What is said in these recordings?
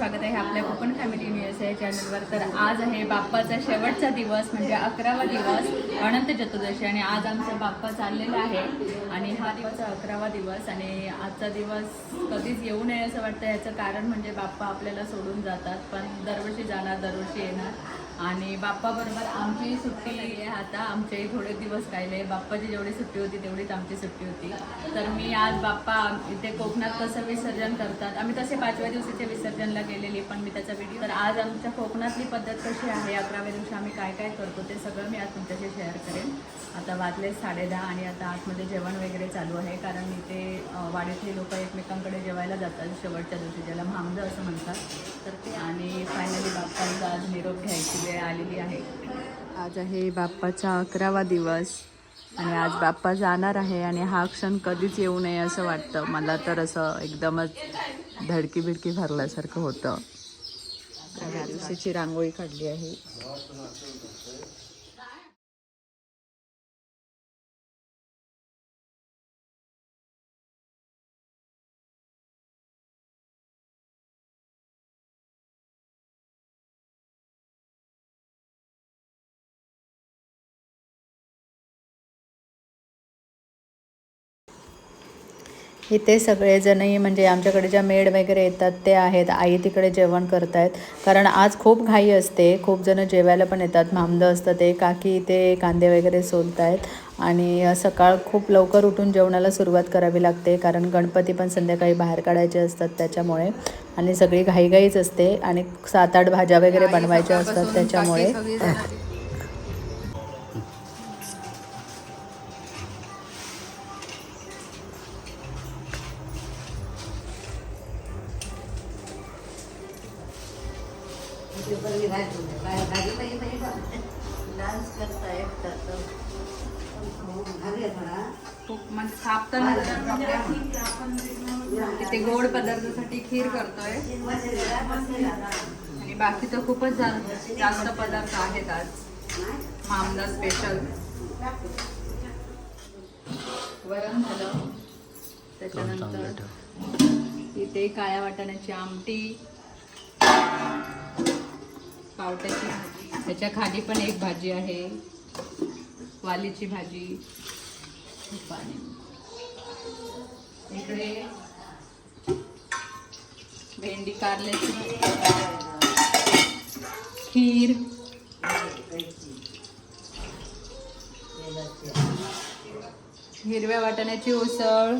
स्वागत आहे आपल्या कोकण फॅमिली न्यूज या चॅनलवर. तर आज आहे बाप्पाचा शेवटचा दिवस म्हणजे अकरावा दिवस अनंत चतुर्दशी. आणि आज आमचा बाप्पा चाललेला आहे. आणि हा दिवस अकरावा दिवस. आणि आजचा दिवस कधीच येऊ नये असं वाटतं. याचं कारण म्हणजे बाप्पा आपल्याला सोडून जातात. पण दरवर्षी जाणार दरवर्षी येणार. आणि बाप्पाबरोबर आमची सुट्टी आहे आता. आमचे थोडे दिवस राहिले. बाप्पाची जेवढी सुट्टी होती तेवढीच आमची सुट्टी होती. तर मी आज बाप्पा इथे कोकणात कसं विसर्जन करतात आम्ही तसे पाचव्या दिवशीच्या विसर्जनला गेलेली पण मी त्याचा व्हिडिओ तर आज आमच्या कोकणातली पद्धत कशी आहे? अकराव्या दिवशी आम्ही काय काय करतो ते सगळं मी आज तुमच्याशी शेअर करेन. आता वाजले साडेदहा आणि आता आतमध्ये जेवण वगैरे चालू आहे कारण इथे अं, वाडीतली लोक एकमेकांकडे जेवायला जातात शेवटच्या दिवशी ज्याला भामजं असं म्हणतात. तर ते आणि फायनली बाप्पांचा आज निरोप घ्यायची वेळ आलेली आहे. आज आहे बाप्पाचा अकरावा दिवस आणि आज बाप्पा जाणार आहे आणि हा क्षण कधीच येऊ नये असं वाटतं. मला तर असं एकदमच धडकी बिडकी भरल्यासारखं होतं. तर दिवशीची रांगोळी काढली आहे. इथे सगळेजणही म्हणजे आमच्याकडे ज्या मेड वगैरे येतात ते आहेत. आई तिकडे जेवण करतायत. कारण आज खूप घाई असते. खूप जण जेवायला पण येतात. मामदं असतं ते. काकी इथे कांदे वगैरे सोलतायत. आणि सकाळ खूप लवकर उठून जेवणाला सुरुवात करावी लागते. कारण गणपती पण संध्याकाळी बाहेर काढायचे असतात त्याच्यामुळे. आणि सगळी घाईघाईच असते. आणि सात आठ भाज्या वगैरे बनवायच्या असतात त्याच्यामुळे. खूप म्हणजे थापताना गोड पदार्थासाठी खीर करतोय. आणि बाकी तर खूपच जास्त पदार्थ आहेत आज. मामदा स्पेशल वरण झालं. त्याच्यानंतर इथे काळ्या वाटाण्याची आमटी. पावट्याची भाजी. त्याच्याखाली पण एक भाजी आहे. वालीची भाजी. इकडे भेंडी कारल्याची खीर. हिरव्या वाटाण्याची उसळ.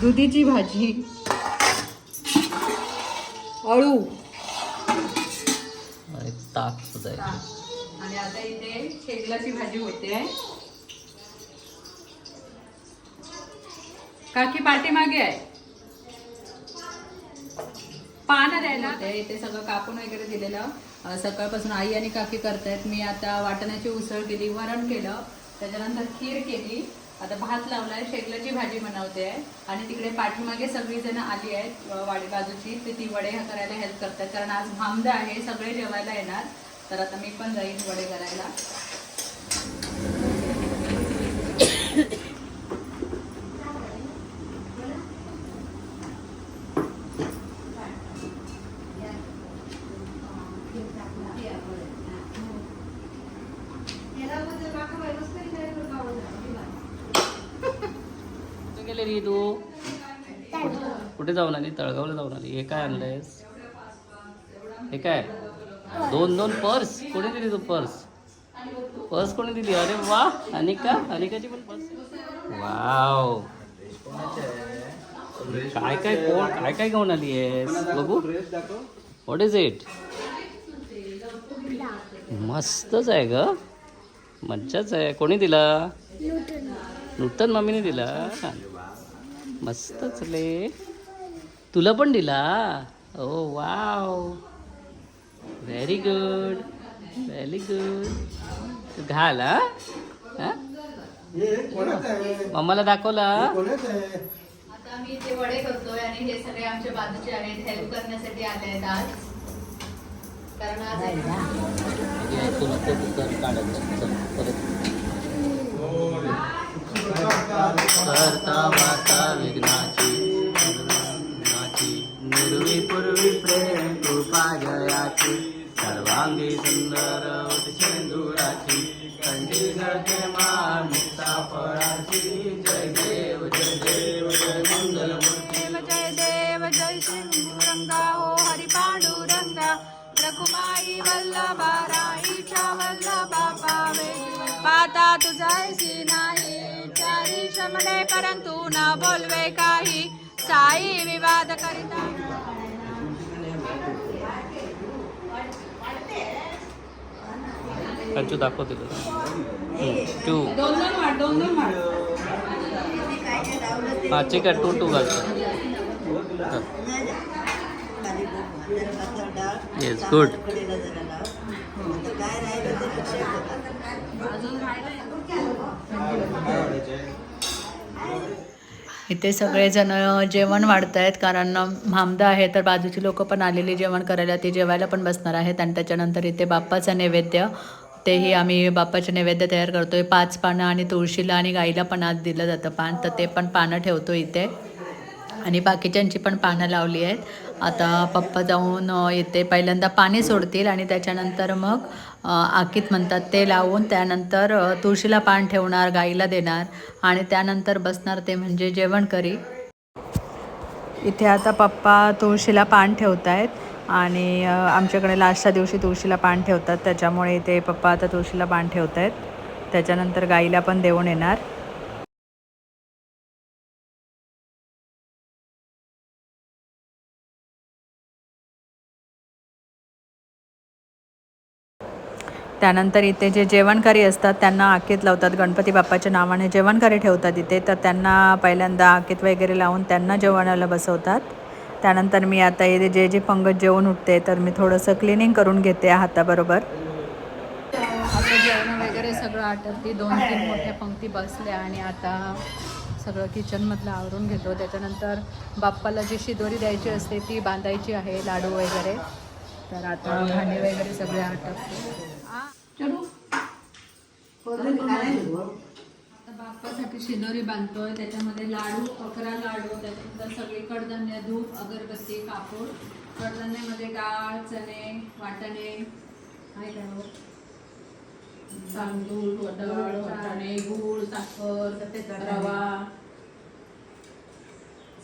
दुधीची भाजी. अळू आणि ताक सुद्धा आहे. आणि आता इथे शेगलाची भाजी होते. काकी पाठीमागे आहे. पानं द्यायला. ते इथे सगळं कापून वगैरे दिलेलं. सकाळपासून आई आणि काकी करतायत. मी आता वाटण्याची उसळ केली वरण केलं. त्याच्यानंतर खीर केली. आता भात लावलाय शेगलाची भाजी बनवते आहे. आणि तिकडे पाठीमागे सगळी जण आली आहेत वाडी बाजूची. ते ती वडे करायला हेल्प करतात. कारण आज भामदा आहे सगळे जेवायला येणार. तर आता मी पण जाईन वडे करायला. कुठे गेलेली तू? कुठे जाऊन आली? तळगावला जाऊन आली. हे काय आणलंयस? हे काय? दोन दोन पर्स. कोणी दिली तू पर्स? पर्स कोणी दिली? अरे वा अनिका. अनिकाची पण पर्स वाव. काय काय कोण काय काय घेऊन आली आहेस? बघू. व्हॉट इज इट मस्तच आहे ग. मज्जाच आहे. कोणी दिला? नूतन. मम्मीने दिला. मस्तच ले तुला पण दिला? ओ wow. Very good very good घाल हा? हा? मम्माला दाखवला आता मी ते वडे करतोय आणि हे सगळे आमच्या बाजूचे आहेत. हेल्प करण्यासाठी आले आहेत आज. कारण आज आहे ना, करता माता विघ्नाची विघ्नाची निर्वी पूर्वी प्रेम कृपा जयाची सर्वांगी सुंदर शेंदुराची कंठी करते मान फळाची जय देव जय देव जय मंगल जय देव जय शिंदुरंगा हो हरि पांडुरंगा रघुमाई वल्लभा आता तुझायसी नाही. चारी शमले परंतु ना बोलवे काही. साई विवाद करिता. कंचू दाखवते तुला. टू दोन दोन वाट दोन दोन वाट हा. ठीक आहे टू टू घालतो येस गुड इथे सगळेजण जेवण वाढत आहेत कारण मामदा आहे तर बाजूची लोक पण आलेली जेवण करायला ते जेवायला पण बसणार आहेत आणि त्याच्यानंतर इथे बाप्पाचं नैवेद्य तेही आम्ही बाप्पाचे नैवेद्य तयार करतोय. पाच पानं आणि तुळशीला आणि गाईला पण आज दिलं जातं पान तर ते पण पानं ठेवतो इथे. आणि बाकीच्यांची पण पानं लावली आहेत. आता पप्पा जाऊन येते. पहिल्यांदा पाणी सोडतील आणि त्याच्यानंतर मग आकीत म्हणतात ते लावून त्यानंतर तुळशीला पान ठेवणार गाईला देणार आणि त्यानंतर बसणार ते म्हणजे जेवण करी. इथे आता पप्पा तुळशीला पान ठेवत आहेत आणि आमच्याकडे लास्टच्या दिवशी तुळशीला पान ठेवतात. त्याच्यामुळे इथे पप्पा आता तुळशीला पान ठेवत आहेत त्याच्यानंतर गाईला पण देऊन येणार. त्यानंतर इथे जे जेवणकारी असतात त्यांना आकीत लावतात. गणपती बाप्पाच्या नावाने जेवणकारी ठेवतात इथे. तर त्यांना पहिल्यांदा आकीत वगैरे लावून त्यांना जेवणाला बसवतात. त्यानंतर मी आता इथे जे जे पंगत जेवण उठते तर मी थोडंसं क्लिनिंग करून घेते हाताबरोबर. आता जेवण वगैरे सगळं आटपती. दोन तीन मोठ्या पंक्ती बसल्या आणि आता सगळं किचनमधलं आवरून घेतो. त्याच्यानंतर बाप्पाला जी शिदोरी द्यायची असते ती बांधायची आहे लाडू वगैरे. तर आता भांडे वगैरे सगळे आटपते. आता बाप्पासाठी शिदोरी बांधतोय त्याच्यामध्ये लाडू अकरा लाडू त्याच्यानंतर सगळे कडधान्य धूप अगरबत्ती कापूर. कडधान्यामध्ये डाळ चणे वाटाणे काय हो? तांदूळ डाळ वाटाणे गूळ साखर रवा.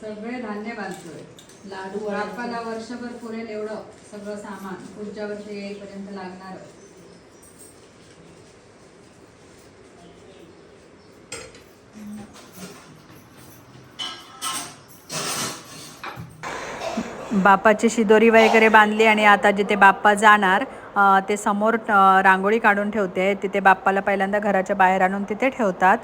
सगळे धान्य बांधतोय. लाडू बाप्पाला वर्षभर पुरेल एवढं सगळं सामान. पुढच्या वर्षी येईपर्यंत लागणार. बाप्पाची शिदोरी वगैरे बांधली आणि आता जिथे बाप्पा जाणार ते समोर रांगोळी काढून ठेवते. तिथे बाप्पाला पहिल्यांदा घराच्या बाहेर आणून तिथे ठेवतात.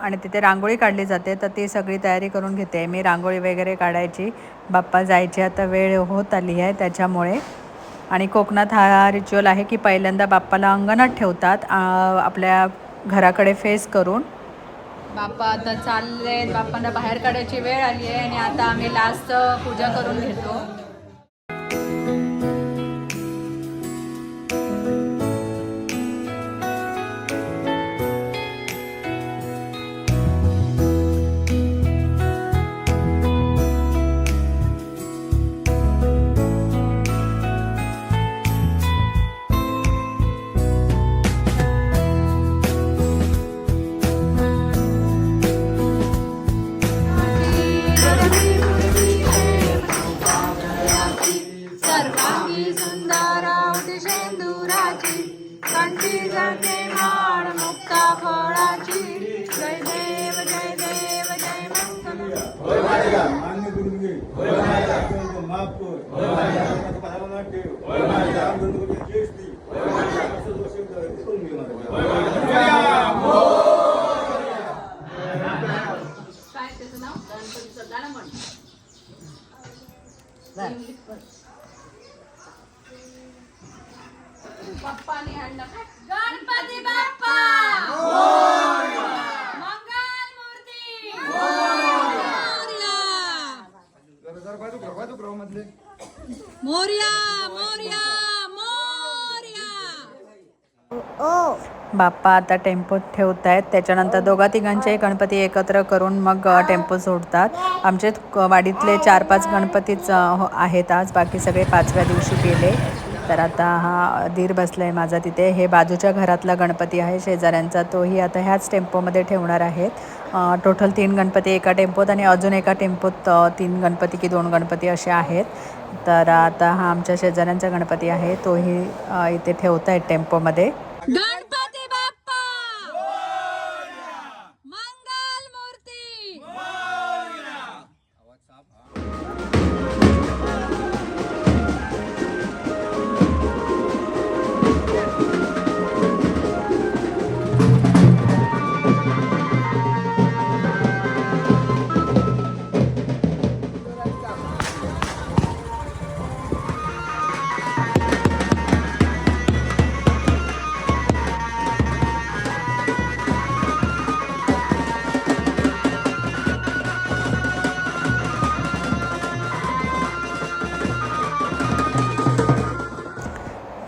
आणि तिथे रांगोळी काढली जाते. तर ती सगळी तयारी करून घेते. मी रांगोळी वगैरे काढायची. बाप्पा जायची. आता वेळ होत आली आहे त्याच्यामुळे. आणि कोकणात हा रिच्युअल आहे की पहिल्यांदा बाप्पाला अंगणात ठेवतात. आपल्या घराकडे फेस करून. बाप्पा आता चालले बाप्पांना बाहेर काढायची वेळ आली आहे आणि आता आम्ही लास्ट पूजा करून घेतो. सुंदरावती शेंदुराची कंठी जळते माळ मुक्ता फळाची जय देव जय देव जय मंगल मान्य करून घे माफ कर भावना ठेव गणपती केस दे असं जो शब्द आहे ते करून घे माझ्या काय त्याचं नाव गणपतीचं गाणं म्हण बाप्पाने आणलं. गणपती बाप्पा! मंगल मूर्ती! बाप्पा आता टेम्पोत ठेवत आहेत त्याच्यानंतर दोघा तिघांचे गणपती एकत्र करून मग टेम्पो सोडतात. आमचे वाडीतले चार पाच गणपतीच हो- आहेत आज. बाकी सगळे पाचव्या दिवशी गेले. तर आता हा धीर बसला आहे माझा तिथे. हे बाजूच्या घरातला गणपती आहे शेजाऱ्यांचा तोही आता ह्याच टेम्पोमध्ये ठेवणार आहेत. टोटल तीन गणपती एका टेम्पोत आणि अजून एका टेम्पोत तीन गणपती की दोन गणपती असे आहेत. तर आता हा आमच्या शेजाऱ्यांचा गणपती आहे तोही इथे ठेवत आहेत टेम्पोमध्ये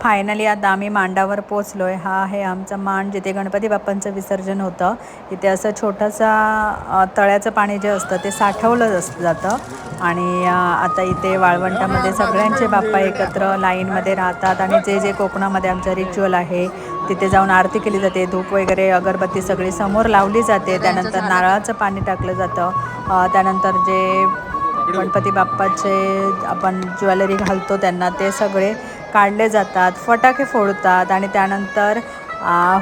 फायनली आता आम्ही मांडावर पोचलो आहे हा आहे आमचा मांड जिथे गणपती बाप्पांचं विसर्जन होतं. इथे असं छोटंसं तळ्याचं पाणी जे असतं ते साठवलं अस जातं. आणि आता इथे वाळवंटामध्ये सगळ्यांचे बाप्पा एकत्र लाईनमध्ये राहतात आणि जे जे कोकणामध्ये आमचं रिच्युअल आहे तिथे जाऊन आरती केली जाते. धूप वगैरे अगरबत्ती सगळी समोर लावली जाते. त्यानंतर नारळाचं पाणी टाकलं जातं. त्यानंतर जे गणपती बाप्पाचे आपण ज्वेलरी घालतो त्यांना ते सगळे काढले जातात फटाके फोडतात आणि त्यानंतर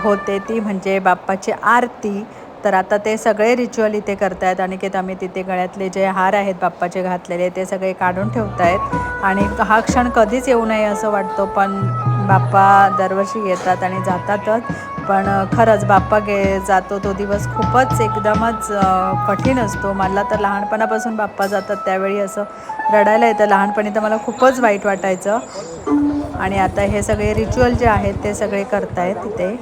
होते ती म्हणजे बाप्पाची आरती. तर आता ते सगळे रिच्युअल इथे करतायत. आणि की आम्ही तिथे गळ्यातले जे हार आहेत बाप्पाचे घातलेले ते सगळे काढून ठेवतायत. आणि हा क्षण कधीच येऊ नये असं वाटतो पण बाप्पा दरवर्षी येतात आणि जातातच. पण खरंच बाप्पा गे जातो तो दिवस खूपच एकदमच कठीण असतो. मला तर लहानपणापासून बाप्पा जातात त्यावेळी असं रडायला येतं. लहानपणी तर मला खूपच वाईट वाटायचं. आणि आता हे सगळे रिच्युअल जे आहेत ते सगळे करतायत तिथे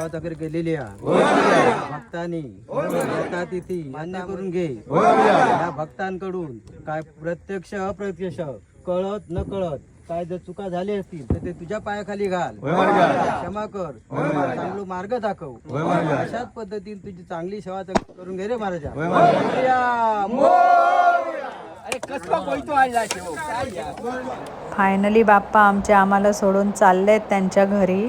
सेवा तक्रार केलेली आहे. भक्तांनी यथातिथी मान्य करून घे. या भक्तांकडून काय प्रत्यक्ष अप्रत्यक्ष कळत न कळत काय जर चुका झाली असतील तर ते तुझ्या पायाखाली घाल. क्षमा कर. चांगला मार्ग दाखव. अशाच पद्धतीने तुझी चांगली सेवा करून घे रे महाराजा? फायनली बाप्पा आमचे आम्हाला सोडून चाललेत त्यांच्या घरी.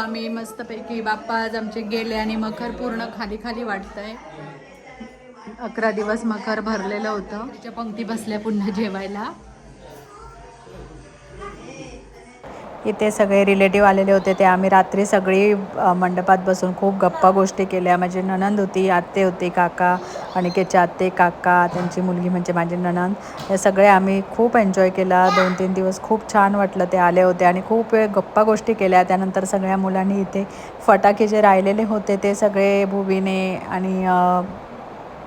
आम्ही मस्तपैकी बाप्पा आज आमचे गेले आणि मखर पूर्ण खाली खाली वाटतंय. अकरा दिवस मखर भरलेलं होतं. त्याच्या पंक्ती बसल्या पुन्हा जेवायला. इथे सगळे रिलेटिव्ह आलेले होते ते आम्ही रात्री सगळी मंडपात बसून खूप गप्पा गोष्टी केल्या. माझी ननंद होती आत्ते होते काका अनिकेतचे आत्ते काका त्यांची मुलगी म्हणजे माझी ननंद. हे सगळे आम्ही खूप एन्जॉय केला. दोन तीन दिवस खूप छान वाटलं ते आले होते आणि खूप वेळ गप्पा गोष्टी केल्या. त्यानंतर सगळ्या मुलांनी इथे फटाके जे राहिलेले होते ते सगळे भुवीने आणि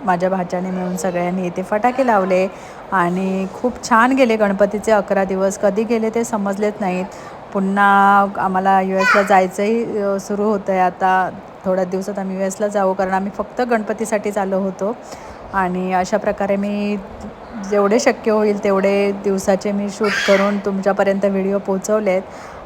माझ्या भाच्याने मिळून सगळ्यांनी इथे फटाके लावले आणि खूप छान गेले गणपतीचे अकरा दिवस. कधी गेले ते समजलेच नाहीत. पुन्हा आम्हाला यू एसला जायचंही सुरू होतं आहे आता. थोड्या दिवसात आम्ही यू एसला जाऊ कारण आम्ही फक्त गणपतीसाठीच आलो होतो. आणि अशा प्रकारे मी जेवढे शक्य होईल तेवढे दिवसाचे मी शूट करून तुमच्यापर्यंत व्हिडिओ पोचवलेत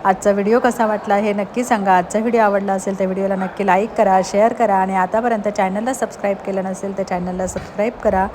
आजचा व्हिडिओ कसा वाटला हे नक्की सांगा. आजचा व्हिडिओ आवडला असेल तर व्हिडिओला नक्की लाईक करा शेअर करा आणि आतापर्यंत चॅनलला सबस्क्राईब केलं नसेल तर चॅनलला सबस्क्राईब करा.